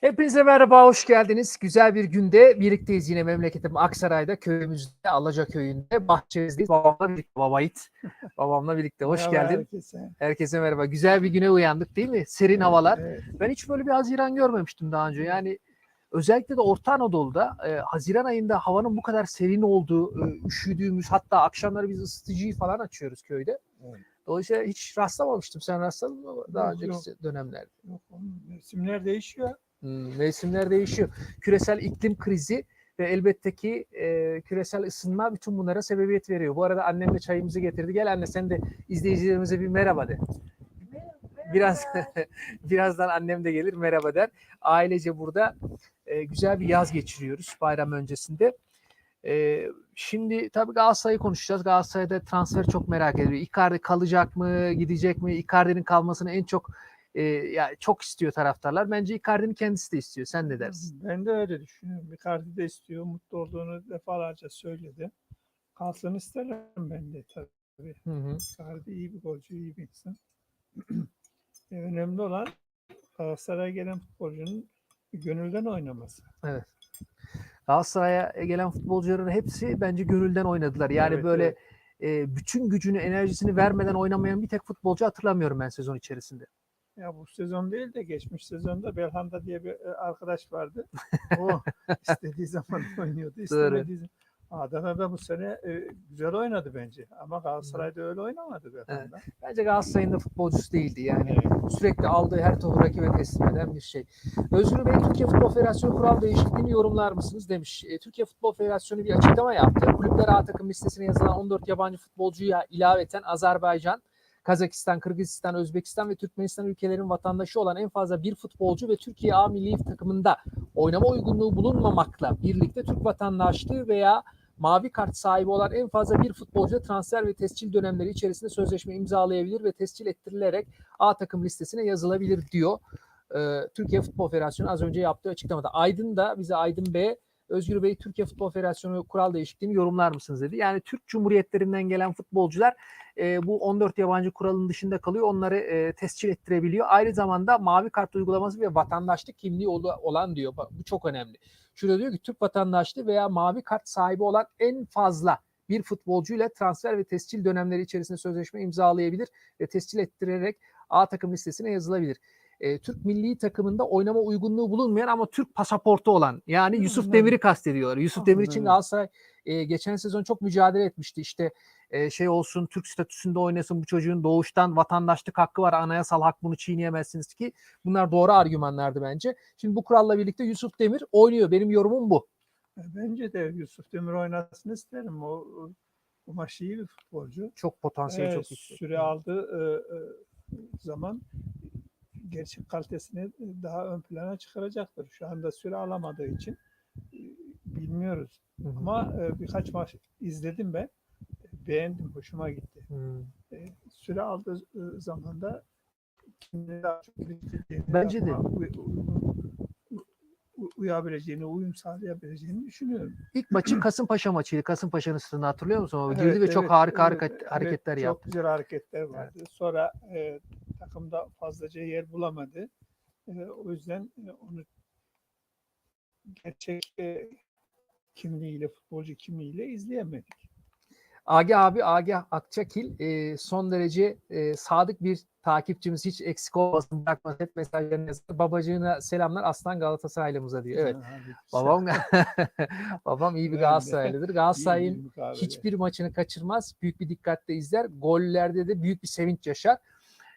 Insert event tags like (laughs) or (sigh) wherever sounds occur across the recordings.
Hepinize merhaba, hoş geldiniz. Güzel bir günde birlikteyiz yine memleketim Aksaray'da, köyümüzde, Alaca köyünde, bahçemizdeyiz. Babamla birlikte, baba Yiğit. (laughs) Babamla birlikte, hoş Merhaba geldin. Herkese. Herkese merhaba. Güzel bir güne uyandık değil mi? Serin havalar. Evet, Ben hiç böyle bir Haziran görmemiştim daha önce. Yani özellikle de Orta Anadolu'da e, Haziran ayında havanın bu kadar serin olduğu, e, üşüdüğümüz hatta akşamları biz ısıtıcıyı falan açıyoruz köyde. Evet. Dolayısıyla hiç rastlamamıştım. Sen rastladın mı daha Yok, önceki dönemlerde? Yok, mevsimler değişiyor. Hmm, mevsimler değişiyor. Küresel iklim krizi ve elbette ki e, küresel ısınma bütün bunlara sebebiyet veriyor. Bu arada annem de çayımızı getirdi. Gel anne sen de izleyicilerimize bir merhaba de. Biraz (laughs) birazdan annem de gelir merhaba der. Ailece burada e, güzel bir yaz geçiriyoruz bayram öncesinde. E, şimdi tabii Galatasaray'ı konuşacağız. Galatasaray'da transfer çok merak ediyor. Icardi kalacak mı, gidecek mi? Icardi'nin kalmasını en çok e, ya çok istiyor taraftarlar. Bence Icardi'nin kendisi de istiyor. Sen ne dersin? Ben de öyle düşünüyorum. Icardi de istiyor. Mutlu olduğunu defalarca söyledi. Kalsın isterim ben de tabii. Hı hı. Icardi iyi bir golcü, iyi bir insan. (clears throat) E, Önemli olan Galatasaray'a gelen futbolcunun gönülden oynaması. Galatasaray'a gelen futbolcuların hepsi bence gönülden oynadılar. Yani Evet, böyle evet. e, bütün gücünü, enerjisini vermeden oynamayan bir tek futbolcu hatırlamıyorum ben sezon içerisinde. Ya bu sezon değil de geçmiş sezonda Belhanda diye bir e, arkadaş vardı. (laughs) O istediği zaman (laughs) oynuyordu. istemediği zaman. Adana da bu sene e, güzel oynadı bence. Ama Galatasaray'da öyle oynamadı Belhanda. Bence Galatasaray'ın da futbolcusu değildi yani. Evet. Sürekli aldığı her topu rakibe teslim eden bir şey. Özgür Bey, Türkiye Futbol Federasyonu kural değişikliğini yorumlar mısınız demiş. E, Türkiye Futbol Federasyonu bir açıklama yaptı. Kulüpler A takım listesine yazılan 14 yabancı futbolcuya ilaveten Azerbaycan, Kazakistan, Kırgızistan, Özbekistan ve Türkmenistan ülkelerin vatandaşı olan en fazla bir futbolcu ve Türkiye A milli takımında oynama uygunluğu bulunmamakla birlikte Türk vatandaşlığı veya mavi kart sahibi olan en fazla bir futbolcu transfer ve tescil dönemleri içerisinde sözleşme imzalayabilir ve tescil ettirilerek A takım listesine yazılabilir diyor. Ee, Türkiye Futbol Federasyonu az önce yaptığı açıklamada. Aydın da bize Aydın Bey Özgür Bey Türkiye Futbol Federasyonu kural değişikliğini yorumlar mısınız dedi. Yani Türk Cumhuriyetlerinden gelen futbolcular e, bu 14 yabancı kuralın dışında kalıyor. Onları e, tescil ettirebiliyor. Aynı zamanda mavi kart uygulaması ve vatandaşlık kimliği ol- olan diyor. Bu çok önemli. Şurada diyor ki Türk vatandaşlığı veya mavi kart sahibi olan en fazla bir futbolcuyla transfer ve tescil dönemleri içerisinde sözleşme imzalayabilir ve tescil ettirerek A takım listesine yazılabilir. E, Türk milli takımında oynama uygunluğu bulunmayan ama Türk pasaportu olan yani Yusuf. Demir'i kastediyorlar. Yusuf Demir için. Galatasaray e, geçen sezon çok mücadele etmişti. İşte e, şey olsun Türk statüsünde oynasın bu çocuğun doğuştan vatandaşlık hakkı var anayasal hak bunu çiğneyemezsiniz ki bunlar doğru argümanlardı bence. Şimdi bu kuralla birlikte Yusuf Demir oynuyor. Benim yorumum bu. E, Bence de Yusuf Demir oynasın isterim. O, o maç iyi bir futbolcu. Çok potansiyeli Ee, çok yüksek. süre aldığı e, e, zaman gerçek kalitesini daha ön plana çıkaracaktır. Şu anda süre alamadığı için e, bilmiyoruz. Hı hı. Ama e, birkaç maç izledim ben. Beğendim, hoşuma gitti. E, süre aldığı e, zaman da kendini daha çok geliştireceğini, Bence de. uyabileceğini, uyum sağlayabileceğini düşünüyorum. İlk maçı (clears throat) Kasımpaşa maçıydı. Kasımpaşa'nın sırtını hatırlıyor musun? O girdi Evet, ve çok evet, harika evet, hareket, evet, hareketler çok yaptı. güzel hareketler vardı. Sonra e, takımda fazlaca yer bulamadı. E, o yüzden e, onu gerçek e, kimliğiyle, futbolcu kimliğiyle izleyemedik. Agi abi Agah Akçakil e, son derece e, sadık bir takipçimiz hiç eksik olmasın bırakmasın hep mesajlarını yazar. Babacığına selamlar Aslan Galatasaraylımıza diyor. Evet. Babam (laughs) babam iyi bir. Galatasaraylıdır. Galatasaray'ın hiçbir maçını kaçırmaz. Büyük bir dikkatle izler. Gollerde de büyük bir sevinç yaşar.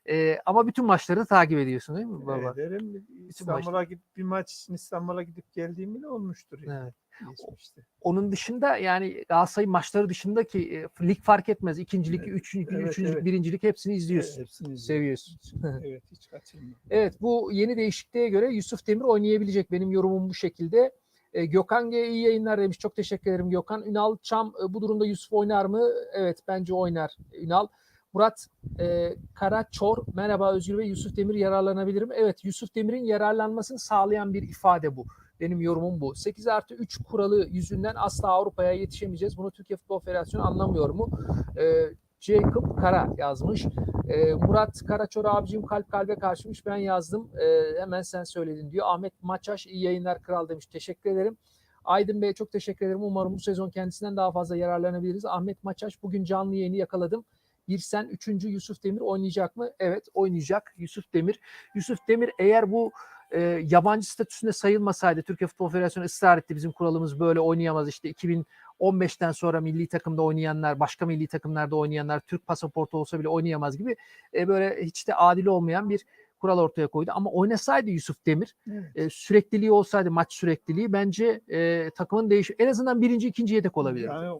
E, ama bütün maçları takip ediyorsun değil mi baba? Ederim. İstanbul'a gidip bir maç İstanbul'a gidip geldiğim bile olmuştur. Yani. Evet. Geçmişte. Onun dışında yani Galatasaray maçları dışındaki e, lig fark etmez. İkincilik, Evet, üçüncülük, evet, üçüncülük, evet. birincilik hepsini izliyorsun. Evet, hepsini izliyorum. Seviyorsun. evet hiç kaçırmam. (laughs) Evet bu yeni değişikliğe göre Yusuf Demir oynayabilecek. Benim yorumum bu şekilde. E, Gökhan G iyi yayınlar demiş. Çok teşekkür ederim Gökhan. Ünal Çam e, bu durumda Yusuf oynar mı? Evet bence oynar Ünal. Murat e, Karaçor merhaba Özgür Bey Yusuf Demir yararlanabilir mi? Evet Yusuf Demir'in yararlanmasını sağlayan bir ifade bu. Benim yorumum bu. 8 artı 3 kuralı yüzünden asla Avrupa'ya yetişemeyeceğiz. Bunu Türkiye Futbol Federasyonu anlamıyor mu? E, Jacob Kara yazmış. E, Murat Karaçor abicim kalp kalbe karşımış ben yazdım. E, hemen sen söyledin diyor. Ahmet Maçaş iyi yayınlar kral demiş. Teşekkür ederim. Aydın Bey'e çok teşekkür ederim. Umarım bu sezon kendisinden daha fazla yararlanabiliriz. Ahmet Maçaş bugün canlı yayını yakaladım. Bir sen üçüncü Yusuf Demir oynayacak mı? Evet oynayacak Yusuf Demir. Yusuf Demir eğer bu e, yabancı statüsünde sayılmasaydı Türkiye Futbol Federasyonu ısrar etti bizim kuralımız böyle oynayamaz işte 2015'ten sonra milli takımda oynayanlar başka milli takımlarda oynayanlar Türk pasaportu olsa bile oynayamaz gibi e, böyle hiç de adil olmayan bir kural ortaya koydu ama oynasaydı Yusuf Demir Evet. e, sürekliliği olsaydı maç sürekliliği bence e, takımın değiş en azından birinci ikinci yedek olabilir. Yani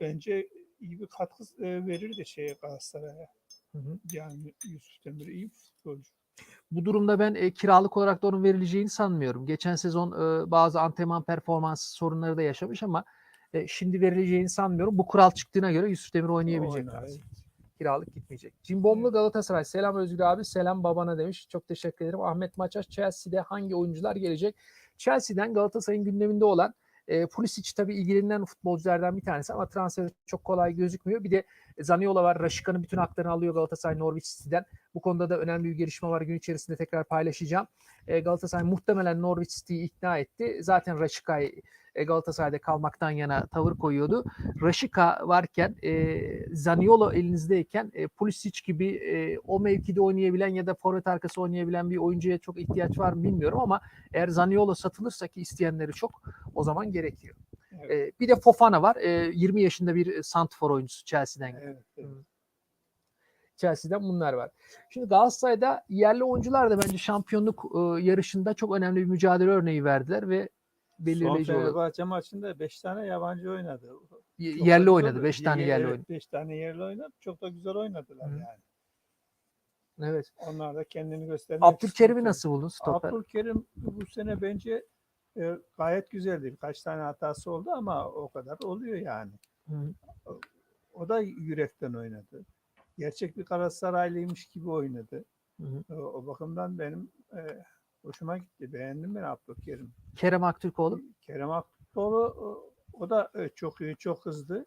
bence iyi bir katkı e, verir de şeye Galatasaray'a. Hı hı. Yani Yusuf Demir iyi futbolcu. Bu durumda ben e, kiralık olarak da onun verileceğini sanmıyorum. Geçen sezon e, bazı antrenman performans sorunları da yaşamış ama e, şimdi verileceğini sanmıyorum. Bu kural çıktığına göre Yusuf Demir oynayabilecek. Oynar, evet. Kiralık gitmeyecek. Cimbomlu Galatasaray. Selam Özgür abi. Selam babana demiş. Çok teşekkür ederim. Ahmet Maçaş Chelsea'de hangi oyuncular gelecek? Chelsea'den Galatasaray'ın gündeminde olan e, Pulisic tabii ilgilenen futbolculardan bir tanesi ama transfer çok kolay gözükmüyor. Bir de Zaniola var. Raşika'nın bütün haklarını alıyor Galatasaray Norwich City'den. Bu konuda da önemli bir gelişme var. Gün içerisinde tekrar paylaşacağım. E, Galatasaray muhtemelen Norwich City'yi ikna etti. Zaten Raşika'yı Galatasaray'da kalmaktan yana tavır koyuyordu. Raşika varken e, Zaniolo elinizdeyken e, Pulisic gibi e, o mevkide oynayabilen ya da forvet arkası oynayabilen bir oyuncuya çok ihtiyaç var mı bilmiyorum ama eğer Zaniolo satılırsa ki isteyenleri çok o zaman gerekiyor. Evet. E, bir de Fofana var. E, 20 yaşında bir santrfor oyuncusu Chelsea'den. Evet, evet. Chelsea'den bunlar var. Şimdi Galatasaray'da yerli oyuncular da bence şampiyonluk e, yarışında çok önemli bir mücadele örneği verdiler ve Son belirleyici oldu. Fenerbahçe maçında 5 tane yabancı oynadı. Çok Yerli oynadı. oynadı. 5 tane Ye- yerli oynadı. beş tane yerli oynadı. Çok da güzel oynadılar Hı. yani. Evet. Onlar da kendini göstermek Abdülkerim'i nasıl buldun stoper? Abdülkerim bu sene bence e, gayet güzeldi. Birkaç tane hatası oldu ama o kadar oluyor yani. Hı. O da yürekten oynadı. Gerçek bir Galatasaraylıymış gibi oynadı. Hı hı. O, o bakımdan benim e, hoşuma gitti. Beğendim ben Abdülkerim. Kerem Aktürkoğlu. Kerem Aktürkoğlu o, da e, çok iyi, çok hızlı.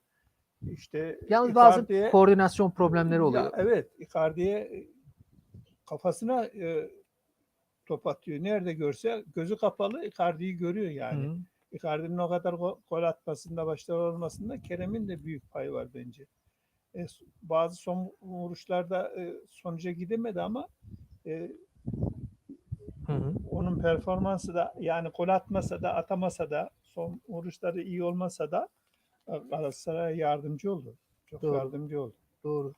İşte Yalnız bazı koordinasyon problemleri Ya, oluyor. evet, Icardi'ye e, kafasına e, top atıyor. Nerede görse gözü kapalı Icardi'yi görüyor yani. Hı. Icardi'nin o kadar go- gol atmasında, başarılı olmasında Kerem'in de büyük payı var bence. E, bazı son vuruşlarda e, sonuca gidemedi ama e, Hı hı. onun performansı da yani gol atmasa da atamasa da son vuruşları iyi olmasa da e, Galatasaray'a yardımcı oldu. Çok Doğru. yardımcı oldu. Doğru.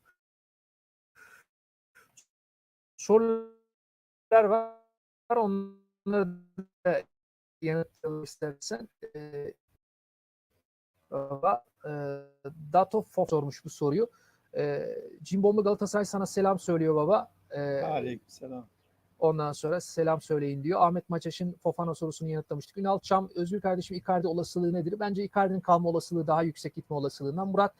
Sorular var. Onları da yanıtlayalım istersen. Ee, baba, e, Dato Fox sormuş bu soruyu. E, Cimbomlu Galatasaray sana selam söylüyor baba. E, Aleykümselam. Ondan sonra selam söyleyin diyor. Ahmet Maçaş'ın Fofana sorusunu yanıtlamıştık. Ünal Çam, Özgür kardeşim Icardi olasılığı nedir? Bence Icardi'nin kalma olasılığı daha yüksek gitme olasılığından. Murat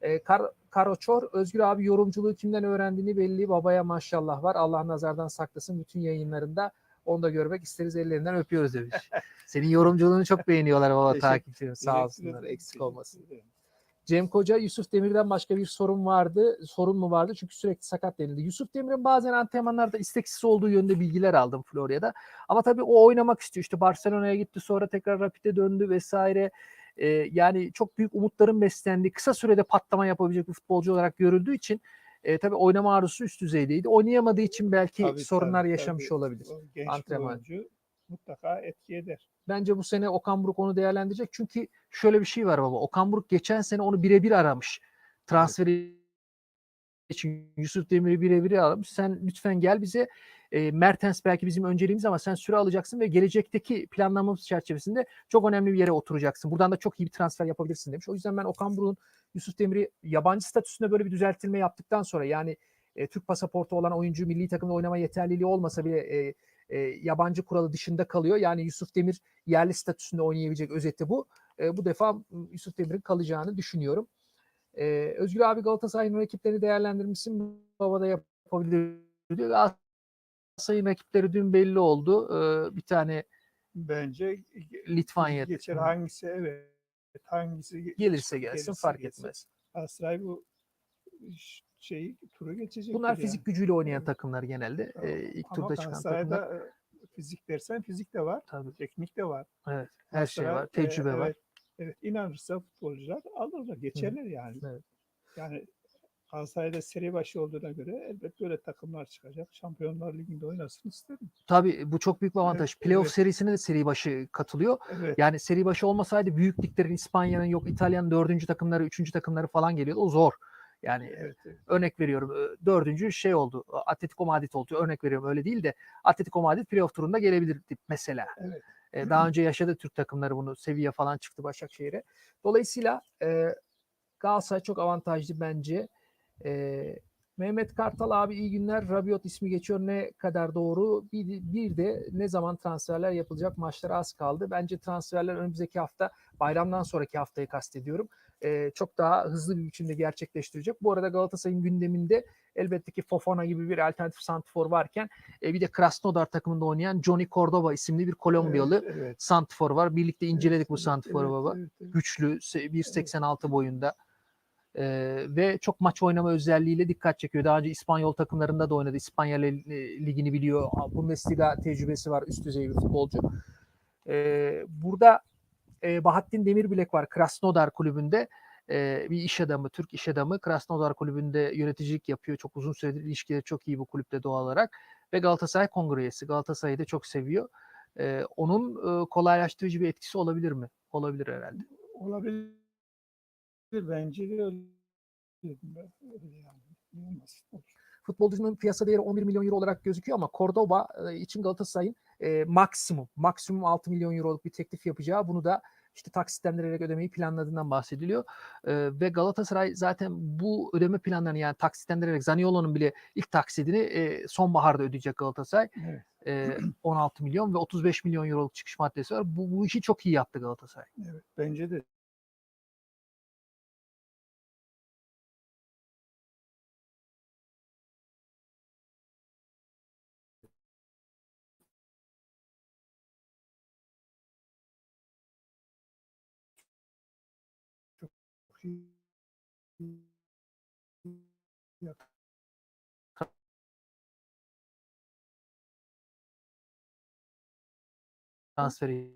e, Kar Karoçor, Özgür abi yorumculuğu kimden öğrendiğini belli. Babaya maşallah var. Allah nazardan saklasın bütün yayınlarında. Onu da görmek isteriz ellerinden öpüyoruz demiş. (laughs) Senin yorumculuğunu çok beğeniyorlar baba takipçilerim. Sağ olsunlar. Eksik olmasın. Cem Koca, Yusuf Demir'den başka bir sorun vardı. Sorun mu vardı? Çünkü sürekli sakat denildi. Yusuf Demir'in bazen antrenmanlarda isteksiz olduğu yönde bilgiler aldım Florya'da. Ama tabii o oynamak istiyor. İşte Barcelona'ya gitti sonra tekrar Rapid'e döndü vesaire. Ee, yani çok büyük umutların beslendiği, kısa sürede patlama yapabilecek bir futbolcu olarak görüldüğü için e, tabii oynama arzusu üst düzeydeydi. Oynayamadığı için belki Tabii, sorunlar tabii, yaşamış tabii. olabilir. Genç Antrenman. oyuncu mutlaka etki eder. Bence bu sene Okan Buruk onu değerlendirecek. Çünkü şöyle bir şey var baba. Okan Buruk geçen sene onu birebir aramış. Transferi için Yusuf Demir'i birebir aramış. Sen lütfen gel bize. E, Mertens belki bizim önceliğimiz ama sen süre alacaksın ve gelecekteki planlamamız çerçevesinde çok önemli bir yere oturacaksın. Buradan da çok iyi bir transfer yapabilirsin demiş. O yüzden ben Okan Buruk'un Yusuf Demir'i yabancı statüsünde böyle bir düzeltilme yaptıktan sonra yani e, Türk pasaportu olan oyuncu milli takımda oynama yeterliliği olmasa bile e, e, yabancı kuralı dışında kalıyor. Yani Yusuf Demir yerli statüsünde oynayabilecek özeti bu. E, bu defa Yusuf Demir'in kalacağını düşünüyorum. E, Özgür abi Galatasaray'ın rakiplerini değerlendirmişsin. Baba da yapabilir diyor. Galatasaray'ın rakipleri dün belli oldu. E, bir tane Bence Litvanya geçer hangisi evet hangisi ge- gelirse gelsin gelirse fark gelsin. etmez. Galatasaray bu şeyi turu geçecek. Bunlar fizik gücüyle oynayan takımlar genelde. E, ilk Ama turda çıkan takımlar. fizik dersen fizik de var, Tabii. teknik de var. Evet. Her şey Galatasaray, var. Tecrübe e, var. Evet, evet inanırsa futbolcular alırlar, geçerler yani. Evet. Yani Galatasaray'da seri başı olduğuna göre elbet böyle takımlar çıkacak. Şampiyonlar Ligi'nde oynasın isterim. Tabii bu çok büyük bir avantaj. Evet, Playoff evet. serisine de seri başı katılıyor. Evet. Yani seri başı olmasaydı büyük liglerin İspanya'nın yok İtalya'nın dördüncü takımları, üçüncü takımları falan geliyordu. O zor. Yani Evet, evet. örnek veriyorum e, dördüncü şey oldu. Atletico Madrid oldu. Örnek veriyorum öyle değil de Atletico Madrid playoff turunda gelebilirdi mesela. Evet. E, daha önce yaşadı Türk takımları bunu. Sevilla falan çıktı Başakşehir'e. Dolayısıyla e, Galatasaray çok avantajlı bence. E, Mehmet Kartal abi iyi günler. Rabiot ismi geçiyor. Ne kadar doğru? Bir, bir de ne zaman transferler yapılacak? Maçlar az kaldı. Bence transferler önümüzdeki hafta bayramdan sonraki haftayı kastediyorum. E, çok daha hızlı bir biçimde gerçekleştirecek. Bu arada Galatasaray'ın gündeminde elbette ki Fofana gibi bir alternatif santifor varken e, bir de Krasnodar takımında oynayan Johnny Cordoba isimli bir Kolombiyalı Evet, evet. santifor var. Birlikte inceledik bu Evet, santiforu evet, baba. evet, evet. Güçlü, se- 1.86 boyunda. Ee, ve çok maç oynama özelliğiyle dikkat çekiyor. Daha önce İspanyol takımlarında da oynadı. İspanya Li- ligini biliyor. Bundesliga tecrübesi var. Üst düzey bir futbolcu. Ee, burada e, Bahattin Demirbilek var Krasnodar kulübünde. Ee, bir iş adamı, Türk iş adamı. Krasnodar kulübünde yöneticilik yapıyor. Çok uzun süredir ilişkileri çok iyi bu kulüple doğal olarak. Ve Galatasaray kongre üyesi. Galatasaray'ı da çok seviyor. Ee, onun e, kolaylaştırıcı bir etkisi olabilir mi? Olabilir herhalde. Olabilir. Bence de öyle. Yani. Futbolcunun piyasa değeri 11 milyon euro olarak gözüküyor ama Cordoba e, için Galatasaray'ın e, maksimum maksimum 6 milyon euroluk bir teklif yapacağı bunu da işte taksitlendirerek ödemeyi planladığından bahsediliyor. E, ve Galatasaray zaten bu ödeme planlarını yani taksitlendirerek Zaniolo'nun bile ilk taksidini e, sonbaharda ödeyecek Galatasaray. Evet. E, 16 (clears throat) milyon ve 35 milyon euroluk çıkış maddesi var. Bu, bu işi çok iyi yaptı Galatasaray. Evet. Bence de. Yap- Transferi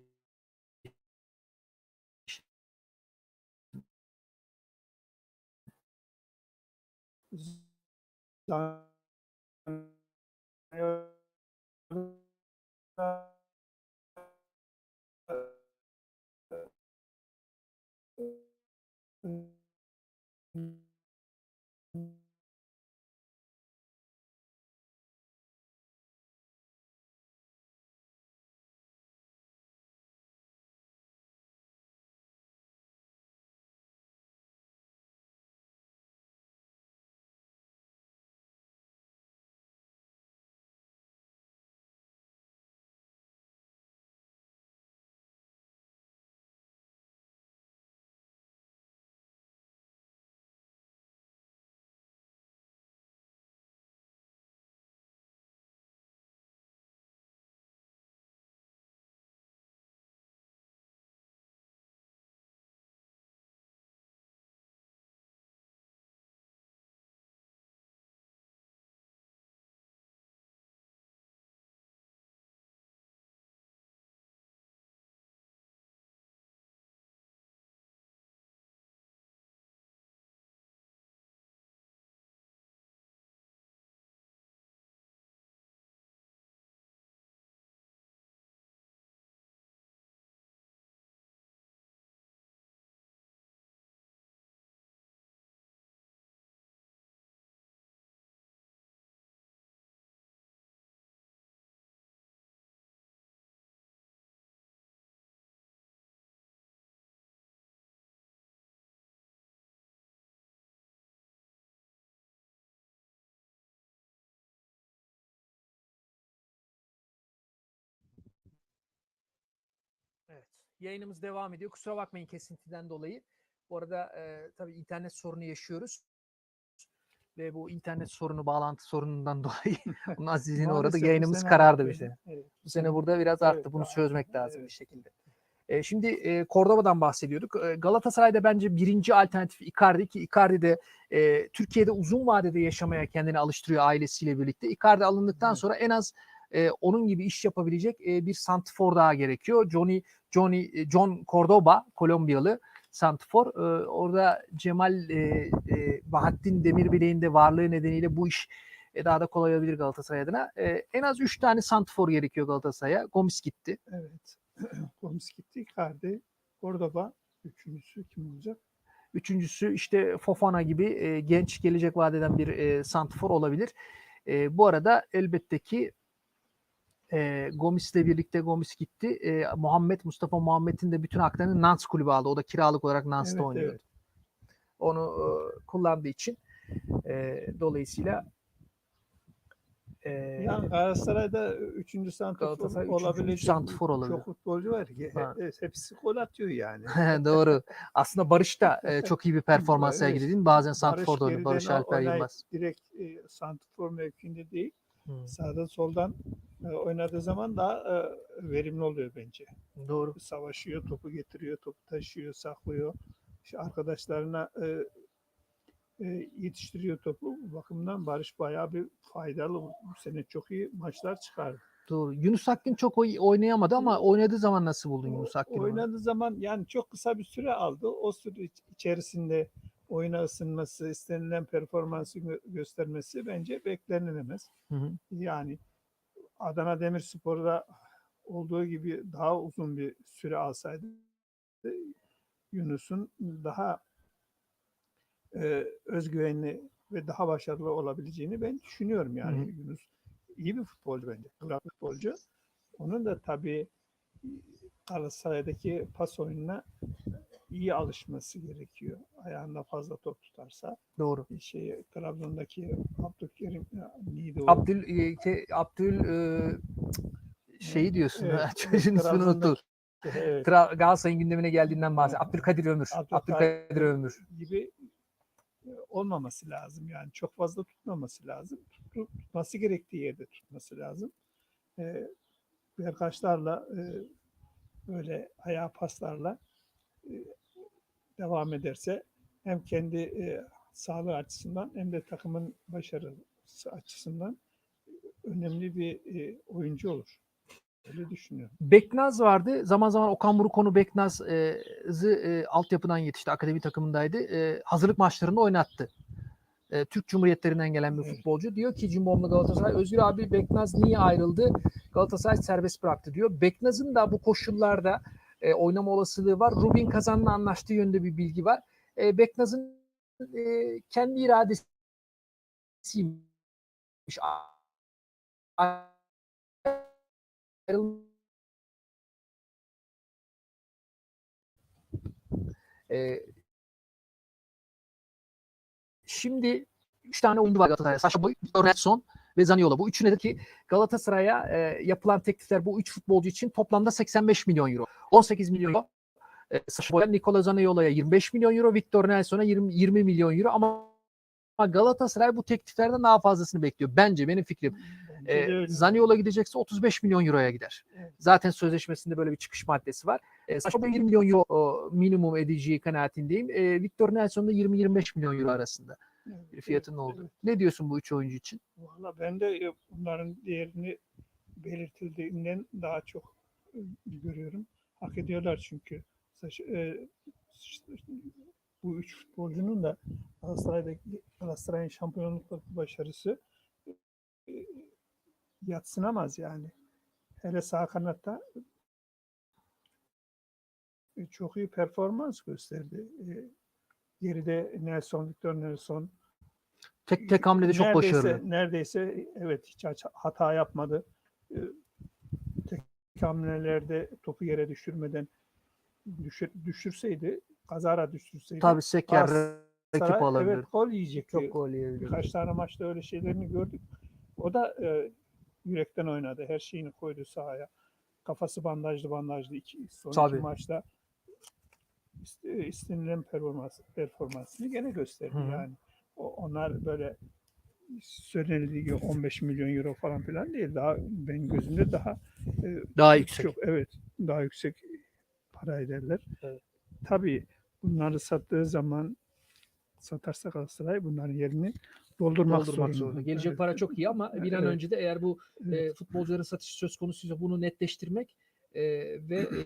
Yayınımız devam ediyor. Kusura bakmayın kesintiden dolayı. Bu arada e, tabii internet sorunu yaşıyoruz. Ve bu internet sorunu, bağlantı sorunundan (laughs) dolayı bunun azizliğine uğradı. Yayınımız karardı bir sene. Evet. Bu sene burada biraz arttı. Evet, Bunu çözmek lazım Evet. bir şekilde. E, şimdi e, Cordoba'dan bahsediyorduk. E, Galatasaray'da bence birinci alternatif Icardi ki Icardi de e, Türkiye'de uzun vadede yaşamaya kendini alıştırıyor ailesiyle birlikte. Icardi alındıktan sonra en az e, onun gibi iş yapabilecek e, bir santifor daha gerekiyor. Johnny Johnny John Cordoba Kolombiyalı santifor. E, orada Cemal e, e, Bahattin Demirbileğin de varlığı nedeniyle bu iş e, daha da kolay olabilir Galatasaray adına. E, en az 3 tane santifor gerekiyor Galatasaray'a. Gomis gitti. Evet. (clears throat) Gomis gitti. Icardi, Cordoba. Üçüncüsü kim olacak? Üçüncüsü işte Fofana gibi e, genç gelecek vadeden bir e, santifor olabilir. E, bu arada elbette ki e, Gomis'le birlikte Gomis gitti. E, Muhammed Mustafa Muhammed'in de bütün haklarını Nantes kulübü aldı. O da kiralık olarak Nantes'te Evet, oynuyor. evet. Onu e, kullandığı için e, dolayısıyla e, Yani Galatasaray'da üçüncü santrfor Galatasaray üçüncü olabilir. Çok futbolcu var ki. Ha. he- Hepsi gol atıyor yani. (laughs) Doğru. Aslında Barış da e, çok iyi bir (laughs) performans Evet. sergiledi değil mi? Bazen santifor da oynuyor. Barış Alper Yılmaz. Direkt e, santrfor mevkinde değil. Hı, Sağdan soldan e, oynadığı zaman daha e, verimli oluyor bence. Doğru. Savaşıyor, topu getiriyor, topu taşıyor, saklıyor. İşte arkadaşlarına e, e, yetiştiriyor topu. Bu bakımdan Barış bayağı bir faydalı. Bu sene çok iyi maçlar çıkardı. Doğru. Yunus Akgün çok oy- oynayamadı ama oynadığı zaman nasıl buldun Yunus Akgün'ü? Oynadığı zaman yani çok kısa bir süre aldı. O süre iç- içerisinde oyuna ısınması, istenilen performansı gö- göstermesi bence beklenilemez. Hı hı. Yani Adana Demirspor'da olduğu gibi daha uzun bir süre alsaydı Yunus'un daha e, özgüvenli ve daha başarılı olabileceğini ben düşünüyorum yani Hı hı. Yunus iyi bir futbolcu bence. Kral futbolcu. Onun da tabii Galatasaray'daki pas oyununa iyi alışması gerekiyor. Ayağında fazla top tutarsa Doğru. şey Trabzon'daki Abdülkerim neydi o? Abdül e, ke- Abdül e, şeyi diyorsun. Evet, ha, (laughs) Çocuğun ismini unuttum. evet, Tra- Galatasaray'ın gündemine geldiğinden bahsediyor. Abdülkadir Ömür. Abdülkadir Abdülkadir Ömür. gibi e, olmaması lazım. Yani çok fazla tutmaması lazım. Tuttu- tutması gerektiği yerde tutması lazım. E, Berkaçlarla e, böyle ayağa paslarla e, devam ederse hem kendi e, sağlığı açısından hem de takımın başarısı açısından önemli bir e, oyuncu olur. Öyle düşünüyorum. Beknaz vardı. Zaman zaman Okan Burukonu Beknaz'ı e, altyapıdan yetişti. Akademi takımındaydı. E, hazırlık maçlarında oynattı. E, Türk Cumhuriyetlerinden gelen bir Evet. futbolcu. Diyor ki Cimbomlu Galatasaray. Özgür abi Beknaz niye ayrıldı? Galatasaray serbest bıraktı diyor. Beknaz'ın da bu koşullarda e, oynama olasılığı var. Rubin Kazan'la anlaştığı yönde bir bilgi var. E, Beknaz'ın e, kendi iradesiymiş. Ee, şimdi 3 tane oyuncu var Galatasaray'da. Sacha Boy, Victor ve Zaniolo. Bu üçüne de ki Galatasaray'a e, yapılan teklifler bu üç futbolcu için toplamda 85 milyon euro. 18 milyon euro. E, Sacha Boy'a, Nikola Zaniolo'ya 25 milyon euro, Victor Nelson'a 20, 20 milyon euro ama Galatasaray bu tekliflerden daha fazlasını bekliyor. Bence benim fikrim. E, de öyle. Zaniolo gidecekse 35 milyon euroya gider. Evet. Zaten sözleşmesinde böyle bir çıkış maddesi var. E, Sacha Boy 20 milyon euro o, minimum edeceği kanaatindeyim. E, Victor Nelson da 20-25 milyon euro arasında fiyatın evet, oldu. evet. Ne diyorsun bu üç oyuncu için? Valla ben de e, bunların değerini belirtildiğinden daha çok e, görüyorum. Hak ediyorlar çünkü. E, Bu üç futbolcunun da Galatasaray'daki Galatasaray'ın şampiyonluktaki başarısı yatsınamaz yani. Hele sağ kanatta çok iyi performans gösterdi. Geride Nelson, Victor Nelson, Tek tek hamlede çok neredeyse, başarılı. Neredeyse evet hiç hata yapmadı. Ee, Tek hamlelerde topu yere düşürmeden düşür, düşürseydi, kazara düşürseydi. Tabii Seker rakip alabilir. Evet gol yiyecekti. Çok gol yiyebilir. Birkaç tane maçta öyle şeylerini gördük. O da e, yürekten oynadı. Her şeyini koydu sahaya. Kafası bandajlı bandajlı. iki, son Tabii. iki maçta istenilen performans, performansını gene gösterdi Hı yani. O, onlar böyle söylenildiği gibi 15 milyon euro falan filan değil. Daha benim gözümde daha e, Daha yüksek. çok evet daha yüksek para ederler. Evet. Tabii bunları sattığı zaman satarsa Galatasaray bunların yerini doldurmak, doldurmak zorunda. zorunda. Gelecek Evet. para çok iyi ama bir an Evet. önce de eğer bu Evet. e, futbolcuların satışı söz konusuysa bunu netleştirmek e, ve e,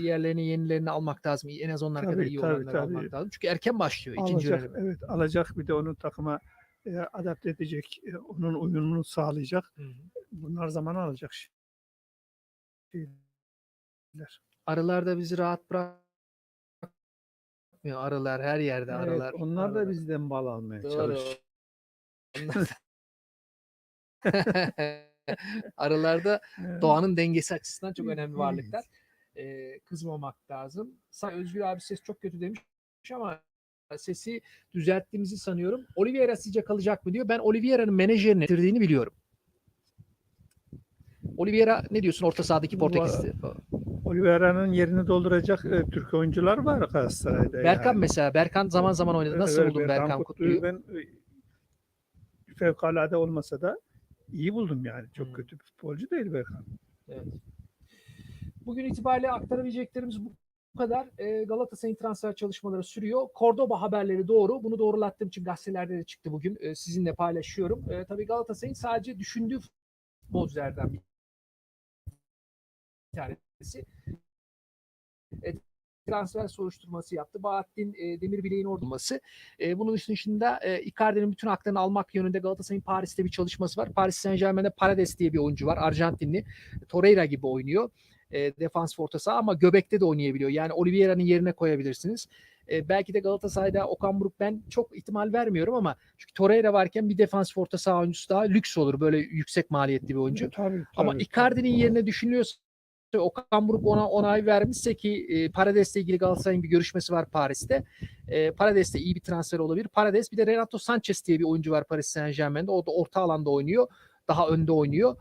yerlerini yenilerini almak lazım. En az onlar kadar Tabii, iyi tabii, olanları tabii. almak lazım. Çünkü erken başlıyor ikinci alacak, dönemi. evet alacak bir de onu takıma e, adapte edecek, e, onun uyumunu sağlayacak. Hı hı. Bunlar zaman alacak şeyler. Arılar da bizi rahat bırakmıyor. Arılar her yerde Evet, arılar. onlar da arılar. bizden bal almaya Doğru. çalışıyor. (laughs) (laughs) Arılarda Evet. doğanın dengesi açısından çok önemli evet. Ee, kızmamak lazım. Sa- Özgür abi ses çok kötü demiş ama sesi düzelttiğimizi sanıyorum. Oliveira sizce kalacak mı diyor. Ben Oliveira'nın menajerini getirdiğini biliyorum. Oliveira ne diyorsun orta sahadaki Portekizli? Oliveira'nın yerini dolduracak e, Türk oyuncular var Galatasaray'da. Berkan yani. mesela. Berkan zaman zaman oynadı. Nasıl Evet, buldun Berkan Kutlu'yu Kutlu'yu? Ben e, fevkalade olmasa da iyi buldum yani. Çok Hmm. kötü bir futbolcu değil Berkan. Evet. Bugün itibariyle aktarabileceklerimiz bu kadar. Ee, Galatasaray'ın transfer çalışmaları sürüyor. Cordoba haberleri doğru. Bunu doğrulattığım için gazetelerde de çıktı bugün. Ee, sizinle paylaşıyorum. Ee, tabii Galatasaray'ın sadece düşündüğü futbolculardan bir tanesi. E, transfer soruşturması yaptı. Bahattin e, Demirbileğin ordurması. E, bunun dışında e, Icardi'nin bütün haklarını almak yönünde Galatasaray'ın Paris'te bir çalışması var. Paris Saint Germain'de Paredes diye bir oyuncu var. Arjantinli. Torreira gibi oynuyor. E, defans orta saha ama göbekte de oynayabiliyor. Yani Oliveira'nın yerine koyabilirsiniz. E, belki de Galatasaray'da Okan Buruk ben çok ihtimal vermiyorum ama çünkü Torreira varken bir defans orta saha oyuncusu daha lüks olur. Böyle yüksek maliyetli bir oyuncu. E, tabii, Ama tabii, Icardi'nin yerine düşünülüyorsa Okan Buruk ona onay vermişse ki e, Parades'le ilgili Galatasaray'ın bir görüşmesi var Paris'te. E, Parades de iyi bir transfer olabilir. Parades bir de Renato Sanchez diye bir oyuncu var Paris Saint Germain'de. O da orta alanda oynuyor. Daha önde oynuyor.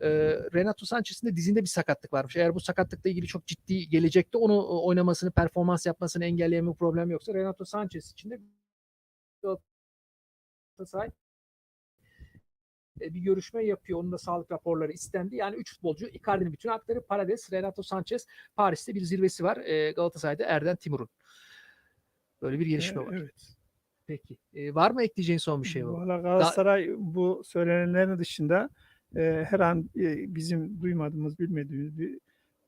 E, Renato Sanchez'in de dizinde bir sakatlık varmış. Eğer bu sakatlıkla ilgili çok ciddi gelecekte onu e, oynamasını, performans yapmasını engelleyen bir problem yoksa Renato Sanchez için de Galatasaray e, bir görüşme yapıyor. Onun da sağlık raporları istendi. Yani 3 futbolcu Icardi'nin bütün hakları Paredes, Renato Sanchez. Paris'te bir zirvesi var. E, Galatasaray'da Erden Timur'un. Böyle bir gelişme E, var. Evet. Peki. E, var mı ekleyeceğin son bir şey var? Valla Galatasaray bu söylenenlerin dışında e, her an e, bizim duymadığımız, bilmediğimiz bir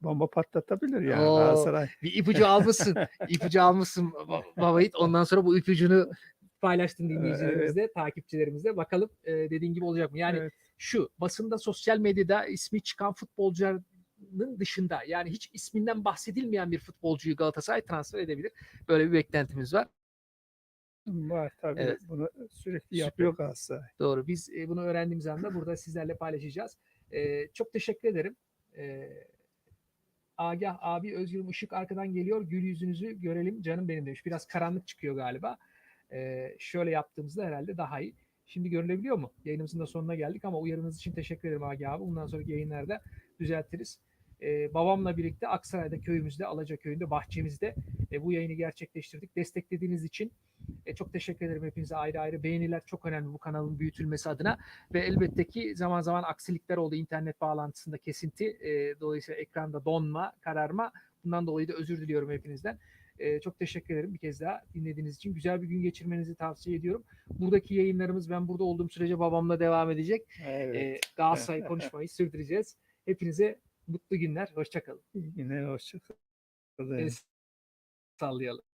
bomba patlatabilir yani Oo. Galatasaray. Bir ipucu almışsın. ipucu almışsın Ba- Babait. Ondan sonra bu ipucunu paylaştın dinleyicilerimizle, takipçilerimizle. Bakalım e, dediğin gibi olacak mı? Yani Evet. şu basında sosyal medyada ismi çıkan futbolcuların dışında yani hiç isminden bahsedilmeyen bir futbolcuyu Galatasaray transfer edebilir. Böyle bir beklentimiz var. Var tabii. Evet. Bunu sürekli yapıyor Galatasaray. Doğru. Biz e, bunu öğrendiğimiz anda burada sizlerle paylaşacağız. E, çok teşekkür ederim. E, Agah abi Özgür'üm ışık arkadan geliyor. Gül yüzünüzü görelim canım benim demiş. Biraz karanlık çıkıyor galiba. E, şöyle yaptığımızda herhalde daha iyi. Şimdi görülebiliyor mu? Yayınımızın da sonuna geldik ama uyarınız için teşekkür ederim Agah abi. Bundan sonraki yayınlarda düzeltiriz. E, babamla birlikte Aksaray'da köyümüzde, Alaca köyünde, bahçemizde e, bu yayını gerçekleştirdik. Desteklediğiniz için e, çok teşekkür ederim hepinize ayrı ayrı. Beğeniler çok önemli bu kanalın büyütülmesi adına. Ve elbette ki zaman zaman aksilikler oldu internet bağlantısında kesinti. E, dolayısıyla ekranda donma, kararma. Bundan dolayı da özür diliyorum hepinizden. E, çok teşekkür ederim bir kez daha dinlediğiniz için. Güzel bir gün geçirmenizi tavsiye ediyorum. Buradaki yayınlarımız ben burada olduğum sürece babamla devam edecek. Evet. E, Galatasaray konuşmayı (laughs) sürdüreceğiz. Hepinize mutlu günler. Hoşçakalın. İyi günler, hoşçakalın. El sallayalım.